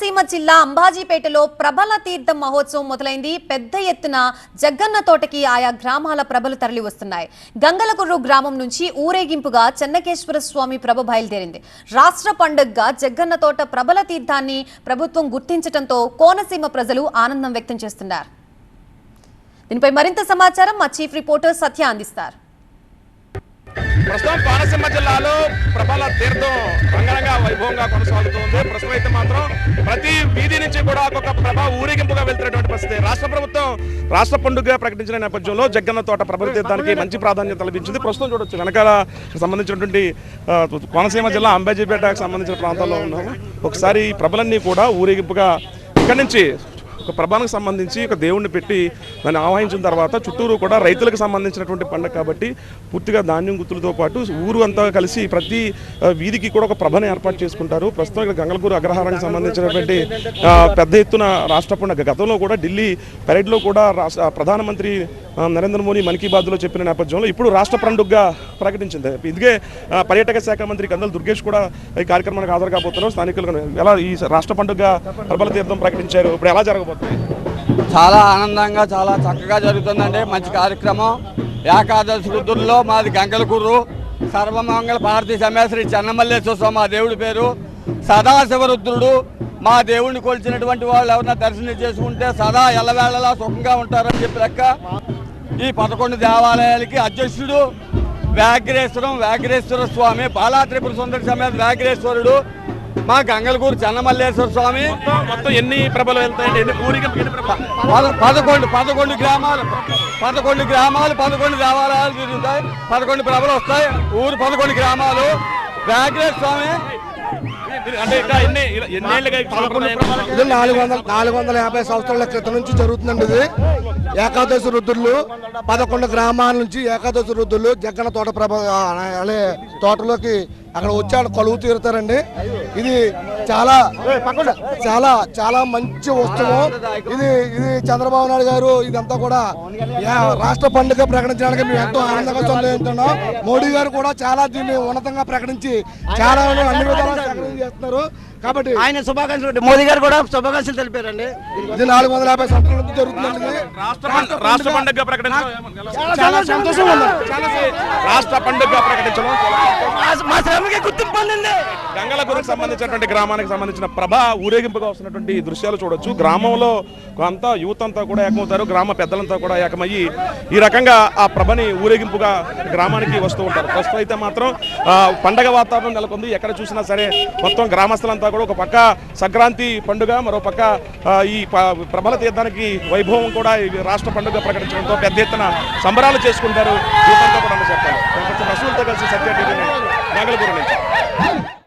కోనసీమ జిల్లా అంబాజీపేటలో ప్రభల తీర్థం మహోత్సవం మొదలైంది. పెద్ద ఎత్తున జగ్గన్న తోటకి ఆయా గ్రామాల ప్రభలు తరలి వస్తున్నాయి. గంగలగుర్రు గ్రామం నుంచి ఊరేగింపుగా చెన్నకేశ్వర స్వామి ప్రభ బయలుదేరింది. రాష్ట్ర పండుగగా జగ్గన్న తోట ప్రభల తీర్థాన్ని ప్రభుత్వం గుర్తించడంతో కోనసీమ ప్రజలు ఆనందం వ్యక్తం చేస్తున్నారు. దీనిపై మరింత సమాచారం మా చీఫ్ రిపోర్టర్ సత్య అందిస్తారు. కోనసీమ జిల్లాలో ప్రభల తీర్థం రంగరంగా వైభవంగా కొనసాగుతుంది. ప్రస్తుతం అయితే మాత్రం ప్రతి వీధి నుంచి కూడా ఒక్కొక్క ప్రభ ఊరేగింపుగా వెళ్తున్నటువంటి పరిస్థితి. రాష్ట్ర ప్రభుత్వం రాష్ట్ర పండుగ ప్రకటించిన నేపథ్యంలో జగ్గన్న తోట ప్రభల తీర్థానికి మంచి ప్రాధాన్యత లభించింది. ప్రస్తుతం చూడొచ్చు వెనకాల సంబంధించినటువంటి కోనసీమ జిల్లా అంబాజీపేటకు సంబంధించిన ప్రాంతాల్లో ఉన్నాము. ఒకసారి ఈ ప్రభలన్నీ కూడా ఊరేగింపుగా ఇక్కడి నుంచి ఒక ప్రభానికి సంబంధించి ఒక దేవుణ్ణి పెట్టి దాన్ని ఆవాహించిన తర్వాత చుట్టూరు కూడా రైతులకు సంబంధించినటువంటి పండుగ కాబట్టి పూర్తిగా ధాన్యం గుత్తులతో పాటు ఊరు అంతా కలిసి ప్రతి వీధికి కూడా ఒక ప్రభను ఏర్పాటు చేసుకుంటారు. ప్రస్తుతం ఇక్కడ గంగలగూరు అగ్రహారానికి సంబంధించినటువంటి పెద్ద ఎత్తున రాష్ట్ర పండుగ గతంలో కూడా ఢిల్లీ పరేడ్లో కూడా రాష్ట్ర ప్రధానమంత్రి నరేంద్ర మోదీ మన్ కీ బాత్లో చెప్పిన నేపథ్యంలో ఇప్పుడు రాష్ట్ర పండుగగా ప్రకటించింది. ఇదిగే పర్యాటక శాఖ మంత్రి కందల్ దుర్గేష్ కూడా ఈ కార్యక్రమానికి హాజరు కాబోతున్నారు. స్థానికులు ఎలా ఈ రాష్ట్ర పండుగ ప్రబల తీర్థం ప్రకటించారు. ఇప్పుడు ఎలా జరగబోతుంది? చాలా ఆనందంగా చాలా చక్కగా జరుగుతుందండి. మంచి కార్యక్రమం. ఏకాదశి రుద్రుల్లో మాది గంగలకూరు. సర్వమంగళ భారతీ సమేశ్వరి చెన్నమల్లేశ్వర స్వామి మా దేవుడి పేరు. సదాశివ రుద్రుడు. మా దేవుడిని కొలిచినటువంటి వాళ్ళు ఎవరన్నా దర్శనం చేసుకుంటే సదా ఎల్లవేళలా సుఖంగా ఉంటారని చెప్పి లెక్క. ఈ పదకొండు దేవాలయాలకి అధ్యక్షుడు వ్యాఘ్రేశ్వరం వ్యాఘ్రేశ్వర స్వామి బాలా త్రిపుర సుందర సమేత వ్యాఘ్రేశ్వరుడు మా గంగలకూరు చెన్నమల్లేశ్వర స్వామి. మొత్తం ఎన్ని ప్రభలు వెళ్తాయండి? ఎన్ని పదకొండు పదకొండు గ్రామాలు పదకొండు గ్రామాలు పదకొండు దేవాలయాలు తిరుగుతాయి పదకొండు ప్రభలు వస్తాయి. ఊరు పదకొండు గ్రామాలు. వ్యాఘ్రేశ్వర స్వామి. నాలుగు వందల నాలుగు వందల యాభై సంవత్సరాల క్రితం నుంచి జరుగుతుందండి ఇది. ఏకాదశి రుద్రులు పదకొండు గ్రామాల నుంచి ఏకాదశి రుద్రులు జగ్గన తోట ప్రభ అనే తోటలోకి అక్కడ వచ్చి కొలువు తీరుతారండి. ఇది చాలా చాలా చాలా మంచి ఉత్సవం ఇది ఇది చంద్రబాబు నాయుడు గారు ఇదంతా కూడా రాష్ట్ర పండుగ ప్రకటించడానికి మేము ఎంతో ఆనందంగా సంతోషిస్తున్నాం మోడీ గారు కూడా చాలా దీన్ని ఉన్నతంగా ప్రకటించి చాలా అన్ని విధాలుగా చేస్తున్నారు. కాబట్టి ఆయన శుభాకాంక్షలు మోదీ గారు కూడా శుభాకాంక్షలు తెలిపారండి. ఇది నాలుగు వందల యాభై సంవత్సరాల నుంచి జరుగుతుందండి. రాష్ట్ర పండుగ రాష్ట్ర పండుగ ప్రకటించడం చాలా సంతోషంగా ఉంది. రాష్ట్ర పండుగ ప్రకటించడం? మా శ్రమకి గుర్తింపు పొందింది. గంగలగురికి సంబంధించినటువంటి గ్రామానికి సంబంధించిన ప్రభ ఊరేగింపుగా వస్తున్నటువంటి ఈ దృశ్యాలు చూడొచ్చు. గ్రామంలో అంతా యూత్ అంతా కూడా ఏకమవుతారు. గ్రామ పెద్దలంతా కూడా ఏకమయ్యి ఈ రకంగా ఆ ప్రభని ఊరేగింపుగా గ్రామానికి వస్తూ ఉంటారు. ప్రస్తుతం అయితే మాత్రం పండగ వాతావరణం నెలకొంది. ఎక్కడ చూసినా సరే మొత్తం గ్రామస్తులంతా కూడా ఒక పక్క సంక్రాంతి పండుగ మరో పక్క ఈ ప్రబల ప్రభల తీర్థానికి వైభవం కూడా రాష్ట్ర పండుగ ప్రకటించడంతో పెద్ద ఎత్తున సంబరాలు చేసుకుంటారు. కూడా అని చెప్పాలి రసూల్తో కలిసి సత్య టీవీ నుంచి.